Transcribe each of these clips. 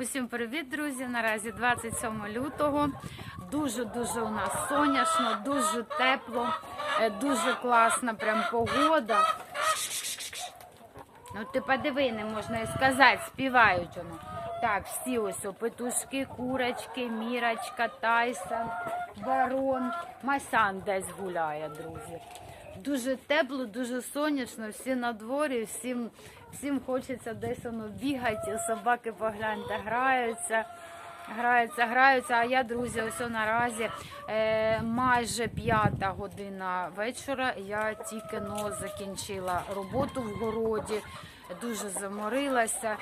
Усім привіт, друзі! Наразі 27 лютого. Дуже дуже у нас сонячно, дуже тепло, е, дуже класна прям погода. Ну ти подиви, не можна і сказати, співають воно. Так, всі ось петушки, курочки, мірочка, Тайсон, барон, Масан десь гуляє, друзі. Дуже тепло, дуже сонячно, всі на дворі, всім, всім хочеться десь воно бігати, собаки погляньте, граються. Граються, граються. А я, друзі, ось наразі е, майже п'ята година вечора. Я тільки но закінчила роботу в городі. Дуже заморилася,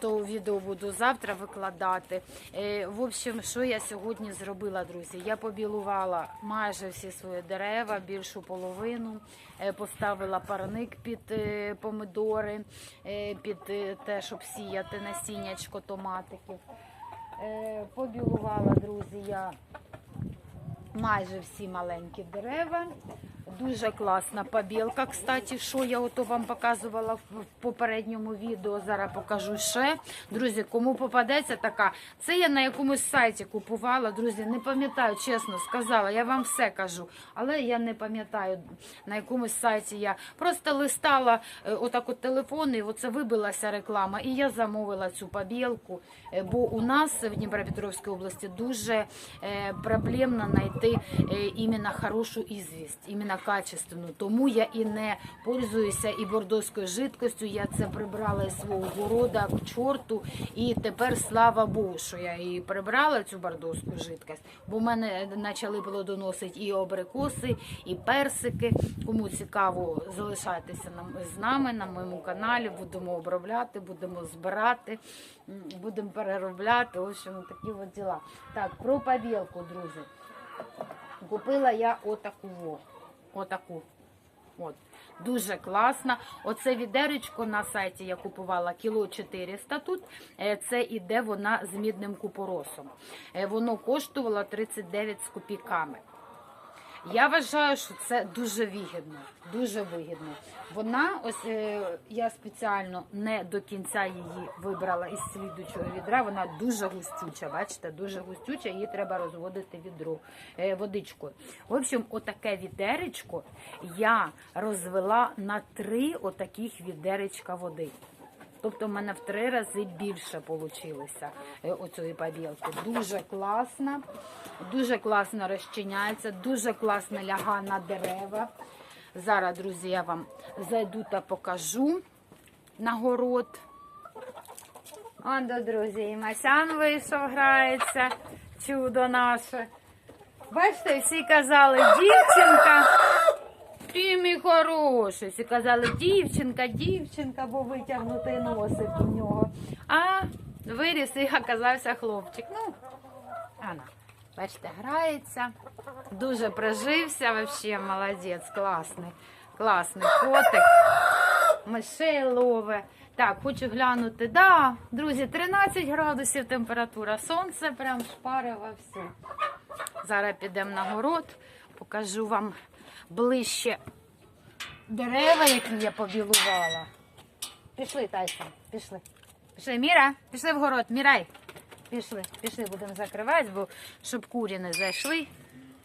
то відео буду завтра викладати. Е, в общем, що я сьогодні зробила, друзі? Я побілувала майже всі свої дерева, більшу половину. Е, поставила парник під е, помидори, е, під е, те, щоб сіяти насіннячко томатиків. Е, Побілувала, друзі, я майже всі маленькі дерева. Дуже класна побілка, кстати, що я ото вам показувала в попередньому відео. Зараз покажу ще. Друзі, кому попадеться така, це я на якомусь сайті купувала. Друзі, не пам'ятаю, чесно сказала, я вам все кажу, але я не пам'ятаю на якомусь сайті. Я просто листала е, отак от телефон, і оце вибилася реклама. І я замовила цю побілку. Е, Бо у нас в Дніпропетровській області дуже е, проблемно знайти іменно хорошу ізвість, іменно качественну. Тому я і не пользуюся і бордоською жидкостю. Я це прибрала із свого города к чорту. І тепер слава Богу, що я її прибрала цю бордоську жидкость. Бо в мене почали плодоносити і абрикоси, і персики. Кому цікаво, залишайтеся з нами на моєму каналі. Будемо обробляти, будемо збирати, будемо переробляти. В общем, такі от діла. Так, про побілку, друзі. Купила я отаку. Отаку. От. Дуже класна. Оце відеречко на сайті я купувала кіло 400 тут. Е, Це іде вона з мідним купоросом. Е, Воно коштувало 39 з копійками. Я вважаю, що це дуже вигідно. Дуже вигідно. Вона, ось е, я спеціально не до кінця її вибрала із слідучого відра. Вона дуже густюча. Бачите, дуже густюча, її треба розводити відро е, водичкою. В общем, отаке відеречко я розвела на три отаких відеречка води. Тобто в мене в три рази більше вийшло оцієї побілки. Дуже класна, дуже класно розчиняється, дуже класно ляга на дерева. Зараз, друзі, я вам зайду та покажу на город. Он до друзі, і Масян вийшов, грається, чудо наше. Бачите, всі казали, дівчинка. Ти мій хороший. Всі казали, дівчинка, дівчинка, бо витягнутий носик у нього. А виріс і оказався хлопчик. Ну, Ана, бачите, грається. Дуже прижився, вообще молодець, класний. Класний котик. Мишей лове. Так, хочу глянути. Да, друзі, 13 градусів температура. Сонце прям шпарило все. Зараз підемо на город, покажу вам ближче дерева, які я побілувала. Пішли, Тайсон, пішли. Пішли, Міра, пішли в город, Мірай. Пішли, пішли, будемо закривати, бо щоб курі не зайшли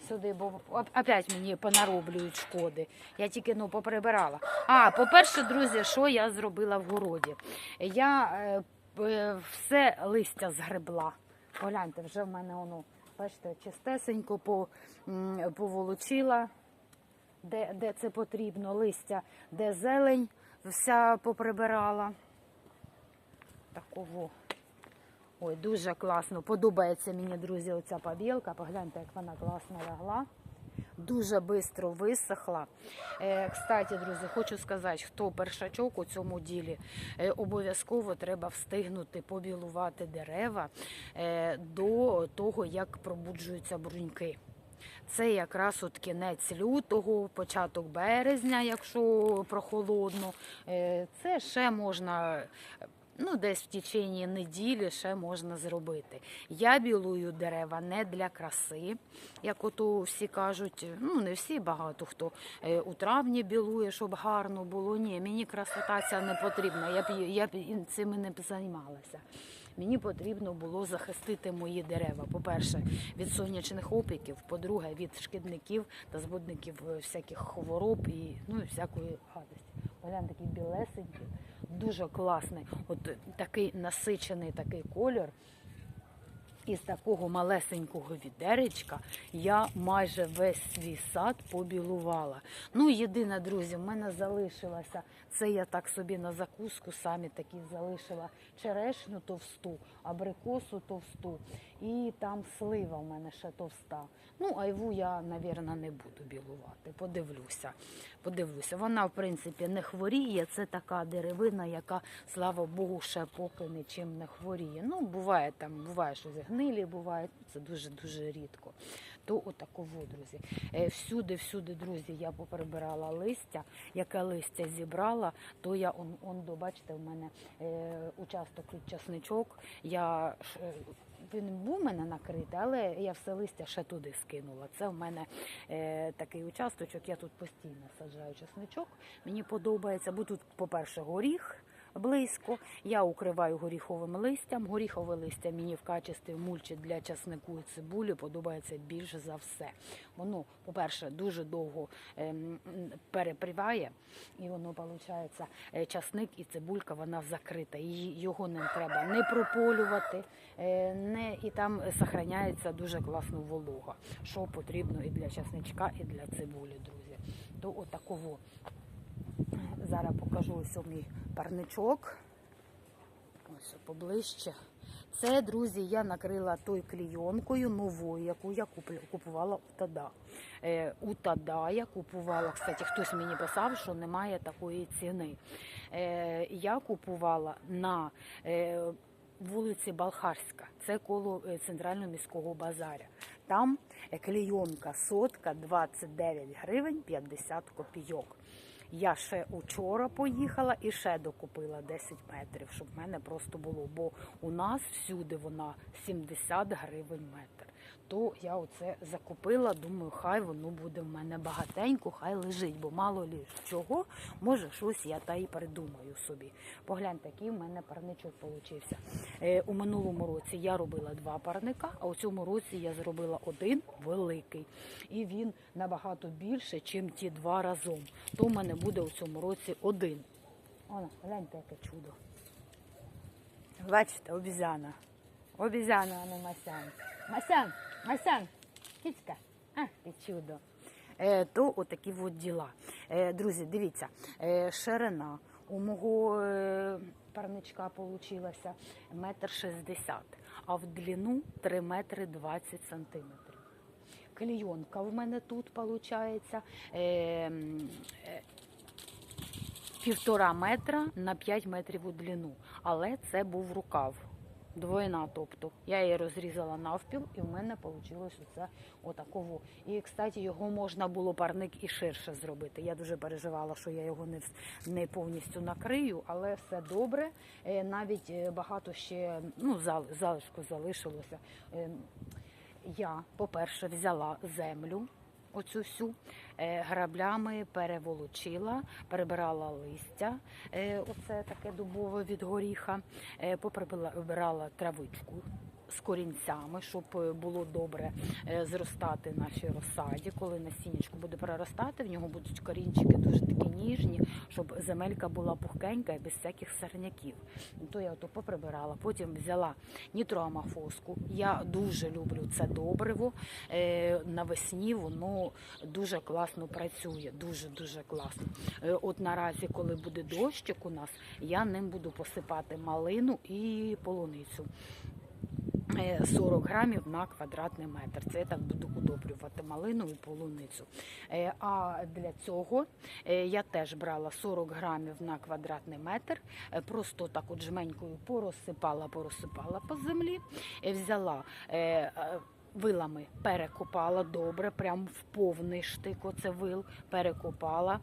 сюди, бо оп- опять мені понароблюють шкоди. Я тільки ну, поприбирала. А, по-перше, друзі, що я зробила в городі? Я е, е, все листя згребла. Погляньте, вже в мене воно, бачите, чистесенько поволочила де, де це потрібно, листя, де зелень вся поприбирала. Таково. Ой, дуже класно. Подобається мені, друзі, оця побілка. Погляньте, як вона класно лягла. Дуже швидко висохла. Е, кстати, друзі, хочу сказати, хто першачок у цьому ділі, е, обов'язково треба встигнути побілувати дерева е, до того, як пробуджуються бруньки. Це якраз от кінець лютого, початок березня, якщо прохолодно. Е, Це ще можна. Ну, десь в течение неділі ще можна зробити. Я білую дерева не для краси, як ото всі кажуть. Ну, не всі, багато хто е, у травні білує, щоб гарно було. Ні, мені красота ця не потрібна. Я б, я б цим не б займалася. Мені потрібно було захистити мої дерева. По-перше, від сонячних опіків, по-друге, від шкідників та збудників е, всяких хвороб і ну всякої гадості. Глянь, такий білесенький, дуже класний. От такий насичений такий колір. Із такого малесенького відеречка я майже весь свій сад побілувала. Ну, єдине, друзі, в мене залишилося. Це я так собі на закуску самі такі залишила черешню товсту, абрикосу товсту, і там слива в мене ще товста. Ну, айву я, навірно, не буду білувати. Подивлюся. Подивлюся. Вона, в принципі, не хворіє. Це така деревина, яка, слава Богу, ще поки нічим не хворіє. Ну, буває там, буває, що гнилі буває, це дуже дуже рідко. То отаково, друзі. Е, Всюди, всюди, друзі, я поприбирала листя. Яке листя зібрала, то я он, он бачите, в мене е, участок часничок. Я е, він був у мене накритий, але я все листя ще туди скинула. Це в мене е, такий участочок. Я тут постійно саджаю часничок. Мені подобається, бо тут, по-перше, горіх. Близько я укриваю горіховим листям. Горіхове листя мені в качестві мульчі для часнику і цибулі подобається більше за все. Воно, по-перше, дуже довго ем, перепріває, і воно виходить, часник і цибулька вона закрита. Його не треба не прополювати, е, не і там зберігається дуже класно волога, що потрібно і для часничка, і для цибулі, друзі. То отаково. Зараз покажу ось мій парничок. Ось поближче. Це, друзі, я накрила той клійонкою новою, яку я купувала у Тада. Е, у Тада я купувала, кстати, хтось мені писав, що немає такої ціни. Е, я купувала на е, вулиці Балхарська, це коло е, центрального міського базаря. Там е, клійонка сотка 29 гривень 50 копійок. Я ще учора поїхала і ще докупила 10 метрів, щоб в мене просто було. Бо у нас всюди вона 70 гривень метр. То я оце закупила, думаю, хай воно буде в мене багатенько, хай лежить, бо мало лі чого, може щось я та й придумаю собі. Погляньте, який в мене парничок получився. Е, у минулому році я робила два парника, а у цьому році я зробила один великий. І він набагато більше, ніж ті два разом. То в мене буде у цьому році один. Оно, гляньте, яке чудо. Бачите, обізяна. Обізяна, а не Масян. Масян, Масян, кіцька. А, ти чудо. Е, то отакі от діла. Е, друзі, дивіться, е, ширина у мого парничка получилася метр шістдесят, а в длину 3 метри 20 сантиметрів. Клійонка в мене тут виходить. Півтора метра на 5 метрів у длину. Але це був рукав. Двойна, тобто я її розрізала навпіл, і в мене вийшло оце отаково. І, кстати, його можна було парник і ширше зробити. Я дуже переживала, що я його не, не повністю накрию, але все добре. Е, Навіть е, багато ще ну, залишку залишилося. Е, Я, по-перше, взяла землю. Оцю всю е, граблями переволочила, перебирала листя, е, оце таке дубове від горіха, е, поприбирала травичку з корінцями, щоб е, було добре е, зростати нашій розсаді. Коли насіннячко буде проростати, в нього будуть корінчики дуже такі ніжні, щоб земелька була пухкенька і без всяких сорняків. То я ото поприбирала. Потім взяла нітроамофоску. Я дуже люблю це добриво. Е, Навесні воно дуже класно працює. Дуже дуже класно. От наразі, коли буде дощик у нас, я ним буду посипати малину і полуницю. Е, 40 грамів на квадратний метр. Це я так буду удобрювати малину і полуницю. Е, А для цього е, я теж брала 40 грамів на квадратний метр, е, просто так от жменькою порозсипала, порозсипала по землі, е, взяла. Вилами перекопала добре, прям в повний штик оце вил, перекопала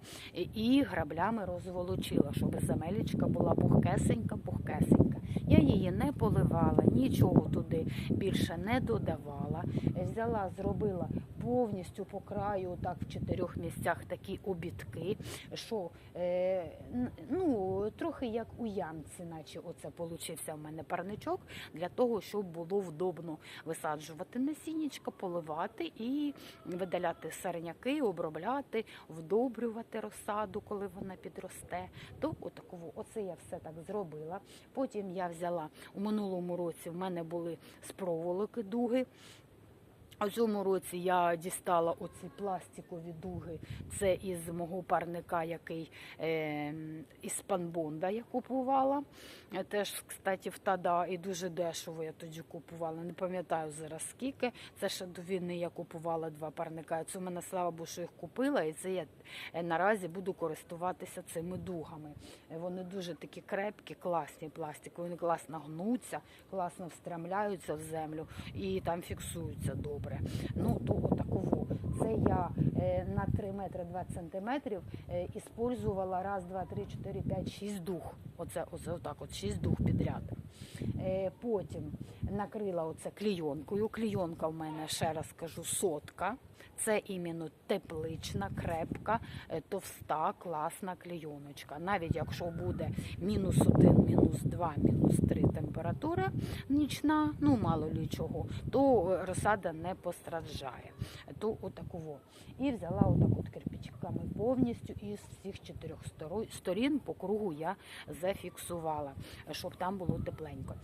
і граблями розволочила, щоб земелечка була пухкесенька, пухкесенька. Я її не поливала, нічого туди більше не додавала. Взяла, зробила повністю по краю, так в чотирьох місцях такі обідки, що е, ну, трохи як у ямці, наче оце получився в мене парничок, для того, щоб було вдобно висаджувати насіннячка, поливати і видаляти сорняки, обробляти, вдобрювати розсаду, коли вона підросте. То отаково, оце я все так зробила. Потім я взяла у минулому році. В мене були з проволоки дуги. В цьому році я дістала оці пластикові дуги. Це із мого парника, який е, із панбонда я купувала. Е, Теж, кстати, в Тада і дуже дешево я тоді купувала. Не пам'ятаю зараз скільки. Це ще до війни я купувала два парника. Це в мене слава Богу, що їх купила, і це я е, наразі буду користуватися цими дугами. Е, Вони дуже такі крепкі, класні пластики. Вони класно гнуться, класно встремляються в землю і там фіксуються добре. Ну то отаково. Це я е, на 3 метри 20 сантиметрів е, іспользувала раз, два, три, чотири, п'ять, шість дух. Оце, оце отак, от шість дух підряд. Е, потім накрила оце клійонкою. Клійонка в мене, ще раз кажу, сотка. Це іменно теплична, крепка, е, товста, класна клійоночка. Навіть якщо буде мінус один, мінус два, мінус три температура нічна, ну мало лі чого, то е, розсада не постраждає. То отаково. І взяла отак от кирпичками повністю із всіх чотирьох сторін по кругу я зафіксувала, щоб там було тепленько.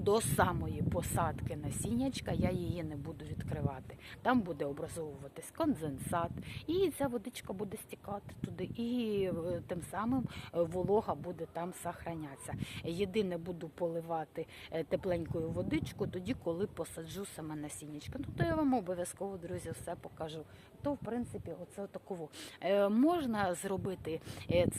До самої посадки насіннячка я її не буду відкривати. Там буде образовуватись конденсат, і ця водичка буде стікати туди, і е, тим самим е, волога буде там сохранятися. Єдине буду поливати е, тепленькою водичкою тоді, коли посаджу саме насіннячка. Ну то я вам обов'язково, друзі, все покажу. То в принципі, оце таково. Можна зробити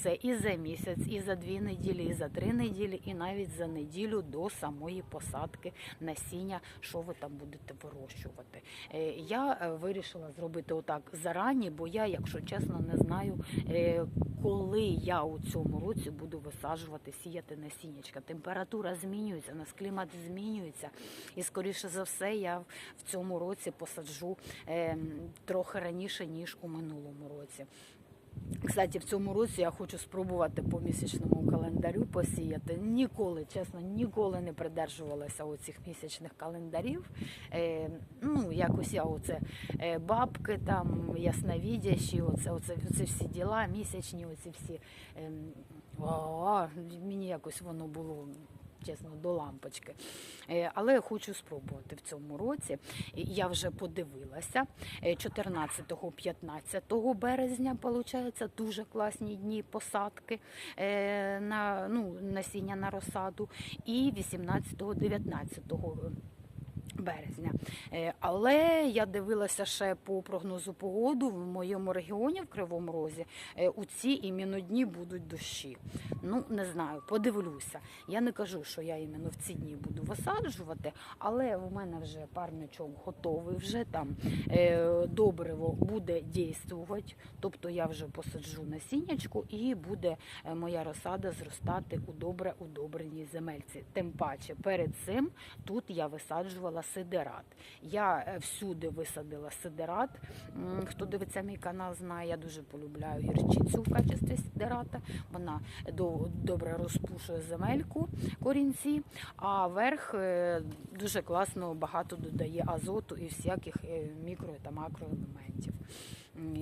це і за місяць, і за дві неділі, і за три неділі, і навіть за неділю до самої посадки насіння, що ви там будете вирощувати. Е, Я е, вирішила зробити отак зарані, бо я, якщо чесно, не знаю, е, коли я у цьому році буду висаджувати, сіяти насіннячка. Температура змінюється, нас клімат змінюється, і скоріше за все я в цьому році посаджу е, трохи раніше ніж у минулому році. Кстати, в цьому році я хочу спробувати по місячному календарю посіяти. Ніколи, чесно, ніколи не придержувалася оцих місячних календарів. Е, ну, якось я оце е, бабки там, ясновідящі, оце, оце, оце всі діла, місячні, оці всі. Е, о, мені якось воно було. Чесно, до лампочки. Е, Але хочу спробувати в цьому році. Я вже подивилася. 14-15 березня, виходить, дуже класні дні посадки е, на ну, насіння на розсаду. І 18-19 березня. Е, Але я дивилася ще по прогнозу погоду в моєму регіоні в Кривому Розі. е, У ці іменно дні будуть дощі. Ну не знаю, подивлюся. Я не кажу, що я іменно в ці дні буду висаджувати, але в мене вже парничок готовий. Вже там е, добриво буде дійствувати. Тобто я вже посаджу насіннячку і буде моя розсада зростати у добре удобреній земельці. Тим паче перед цим тут я висаджувала сидерат. Я е, всюди висадила сидерат. Хто дивиться мій канал, знає, я дуже полюбляю гірчицю в качестві сидерата. Вона добре розпушує земельку корінці, а верх е, дуже класно багато додає азоту і всяких е, мікро та макроелементів.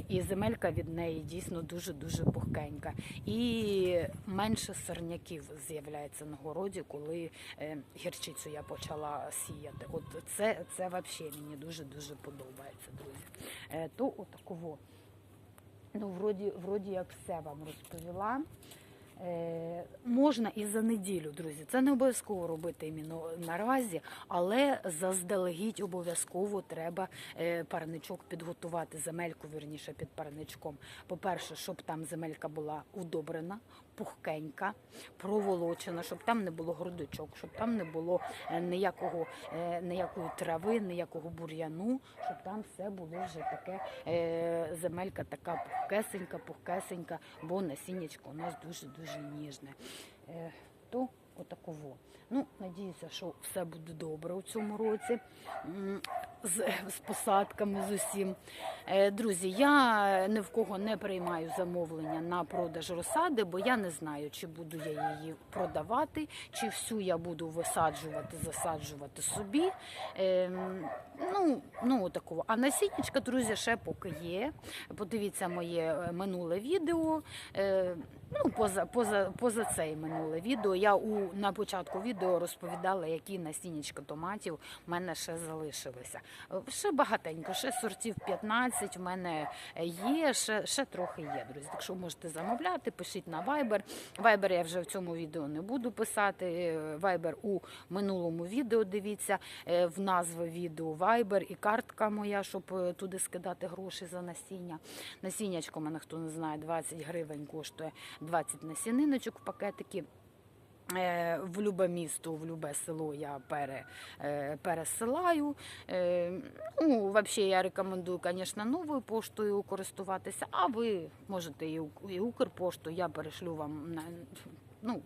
І земелька від неї дійсно дуже дуже пухкенька. І менше сорняків з'являється на городі, коли е, гірчицю я почала сіяти. От це, це взагалі мені дуже дуже подобається, друзі. Е, То отакого. Ну, вроді, вроді як все вам розповіла. Е, можна і за неділю, друзі. Це не обов'язково робити іменно наразі, але заздалегідь обов'язково треба е, парничок підготувати, земельку вірніше під парничком. По-перше, щоб там земелька була удобрена, пухкенька, проволочена, щоб там не було грудочок, щоб там не було е, ніякого, е, ніякої трави, ніякого бур'яну, щоб там все було вже таке, е, земелька така пухкесенька, пухкесенька, бо насіннячко у нас дуже-дуже ніжне. То отаково. Ну, надіюся, що все буде добре у цьому році. З, з посадками з усім. Е, Друзі, я ні в кого не приймаю замовлення на продаж розсади, бо я не знаю, чи буду я її продавати, чи всю я буду висаджувати, засаджувати собі. Ем, ну, ну такого. А насіннячка, друзі, ще поки є. Подивіться моє е, минуле відео. Е, Ну, поза, поза, поза цей минуле відео. Я у на початку відео розповідала, які насіннячка томатів в мене ще залишилися. Ще багатенько, ще сортів 15 в мене є, ще, ще трохи є, друзі. Так що можете замовляти, пишіть на Viber. Viber я вже в цьому відео не буду писати. Viber у минулому відео дивіться е, в назви відео Viber і картка моя, щоб е, туди скидати гроші за насіння. Насіннячко, мене хто не знає, 20 гривень коштує 20 насіниночок в пакетики. Е, В любе місто, в любе село я пере, е, пересилаю. Е, Ну, взагалі я рекомендую, звісно, новою поштою користуватися, а ви можете і Ук- Укрпошту, я перешлю вам ну,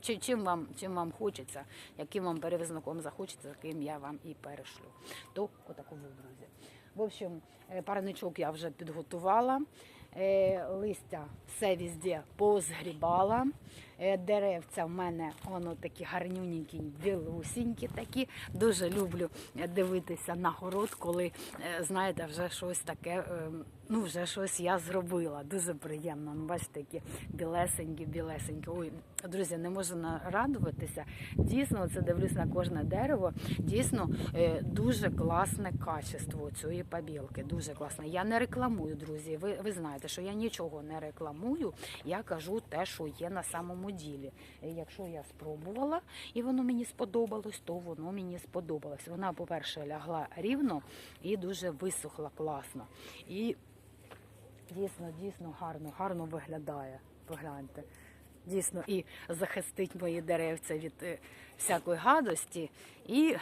чим вам, чим вам хочеться, яким вам перевізником захочеться, таким я вам і перешлю. То отаково, друзі. В общем, парничок я вже підготувала. Листя все везде позгрібала. Е, Деревця в мене воно такі гарнюненькі, білусінькі такі. Дуже люблю е, дивитися на город, коли е, знаєте, вже щось таке, ну вже щось я зробила. Дуже приємно. Ну, бачите, які білесенькі, білесенькі. Ой, друзі, не можу нарадуватися. Дійсно, це дивлюсь на кожне дерево. Дійсно, дуже класне качество цієї побілки. Дуже класне. Я не рекламую, друзі. Ви, ви знаєте, що я нічого не рекламую. Я кажу те, що є на самому ділі. Е, Якщо я спробувала і воно мені сподобалось, то воно мені сподобалось. Вона, по-перше, лягла рівно і дуже висохла класно. І дійсно, дійсно гарно, гарно виглядає. Погляньте. Дійсно, і захистить мої деревця від е, всякої гадості. І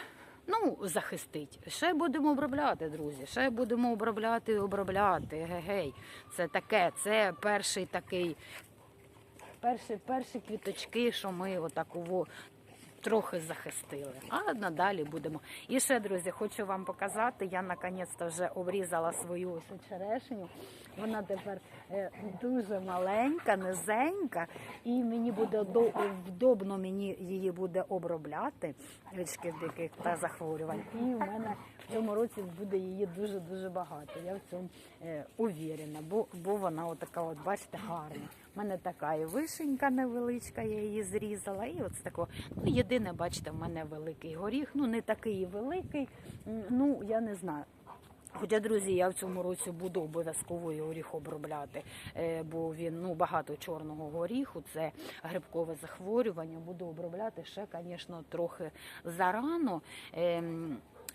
ну, захистить. Ще будемо обробляти, друзі. Ще будемо обробляти і обробляти. Гей-гей. Це таке, це перший такий, перші, перші квіточки, що ми отаково трохи захистили. А надалі будемо. І ще, друзі, хочу вам показати. Я наконець-то вже обрізала свою ось черешню. Вона тепер е, дуже маленька, низенька, і мені буде вдобно мені її буде обробляти від шкідників та захворювань. І в мене в цьому році буде її дуже дуже багато. Я в цьому е, увірена, бо, бо вона отака, от бачите, гарна. У мене така вишенька невеличка, я її зрізала. І от такого. Ну, єдине, бачите, в мене великий горіх. Ну, не такий великий. Ну, я не знаю. Хоча, друзі, я в цьому році буду обов'язково горіх обробляти, е, бо він ну багато чорного горіху, це грибкове захворювання. Буду обробляти ще, звісно, трохи зарано.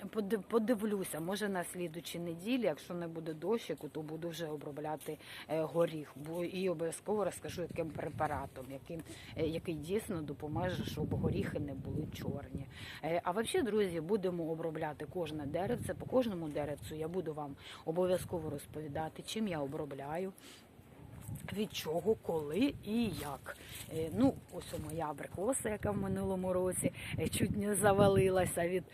Подив- Подивлюся, може на слідучій неділі, якщо не буде дощику, то буду вже обробляти е, горіх. І обов'язково розкажу, яким препаратом, яким, е, який дійсно допоможе, щоб горіхи не були чорні. Е, А взагалі, друзі, будемо обробляти кожне деревце. По кожному деревцю я буду вам обов'язково розповідати, чим я обробляю. Від чого, коли і як. Ну, ось моя абрикоса, яка в минулому році чуть не завалилася від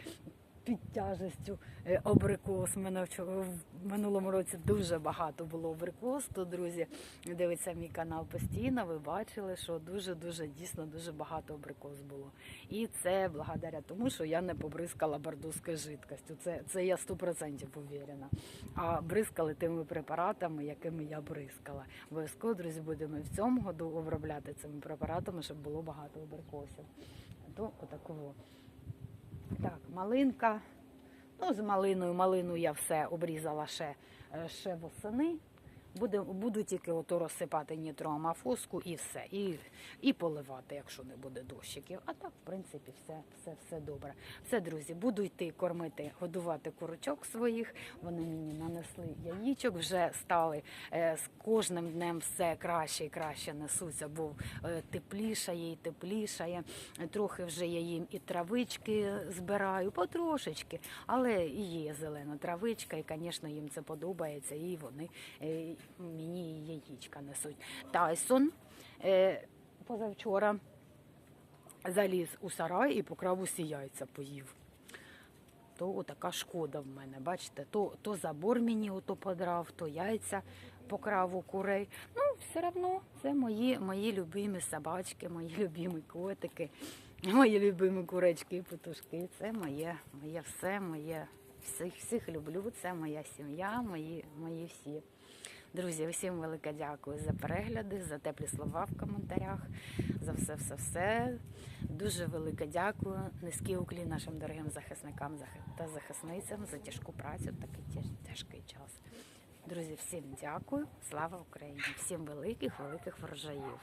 під тяжестю е, абрикос. Мене в минулому році дуже багато було абрикос. То, друзі, дивиться мій канал постійно. Ви бачили, що дуже-дуже дійсно дуже багато абрикос було. І це благодаря тому, що я не побризкала бардузькою жидкостю. Це, це я 100% уверена. А бризкали тими препаратами, якими я бризкала. Обов'язково, друзі, будемо в цьому году обробляти цими препаратами, щоб було багато абрикосів. То отакого. Так, малинка. Ну, з малиною, малину я все обрізала ще, е, ще восени. Буде, буду тільки ото розсипати нітроамофоску і все. І, і поливати, якщо не буде дощиків. А так, в принципі, все, все, все добре. Все, друзі, буду йти кормити, годувати курочок своїх. Вони мені нанесли яєчок, вже стали е, з кожним днем все краще і краще несуться, бо е, теплішає і теплішає. Трохи вже я їм і травички збираю, потрошечки, але і є зелена травичка, і, звісно, їм це подобається, і вони е, мені яєчка несуть. Тайсон е, позавчора заліз у сарай і покрав усі яйця поїв. то така шкода в мене. Бачите, то, то забор мені ото подрав, то яйця покрав у курей. Ну, все одно це мої, мої любимі собачки, мої любимі котики, мої любимі курочки і петушки. Це моє, моє все, моє. Всіх, всіх люблю, це моя сім'я, мої, мої всі. Друзі, усім велике дякую за перегляди, за теплі слова в коментарях, за все, все, все. Дуже велике дякую. Низький уклін нашим дорогим захисникам зах- та захисницям за тяжку працю такий тяжкий час. Друзі, всім дякую. Слава Україні! Всім великих, великих врожаїв!